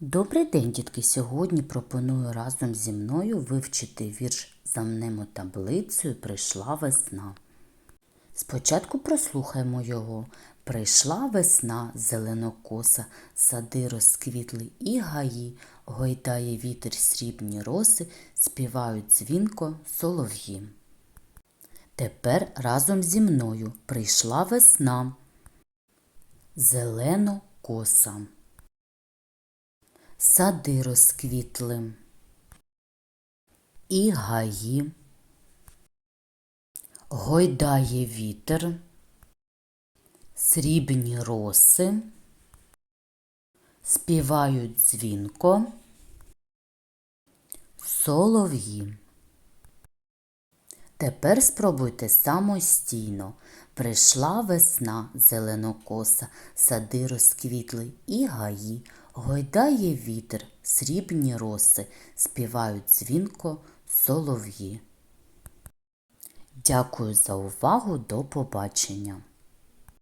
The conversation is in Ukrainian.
Добрий день, дітки! Сьогодні пропоную разом зі мною вивчити вірш за мнемо таблицею Прийшла весна. Спочатку прослухаймо його. Прийшла весна зеленокоса, сади розквітли і гаї, гойдає вітер срібні роси, співають дзвінко солов'ї. Тепер разом зі мною прийшла весна. Зелено коса. Сади розквітли. І гаї. Гойдає вітер. Срібні роси. Співають дзвінко. Солов'ї. Тепер спробуйте самостійно. Прийшла весна зеленокоса, сади розквітли і гаї, гойдає вітер, срібні роси, співають дзвінко солов'ї. Дякую за увагу, до побачення.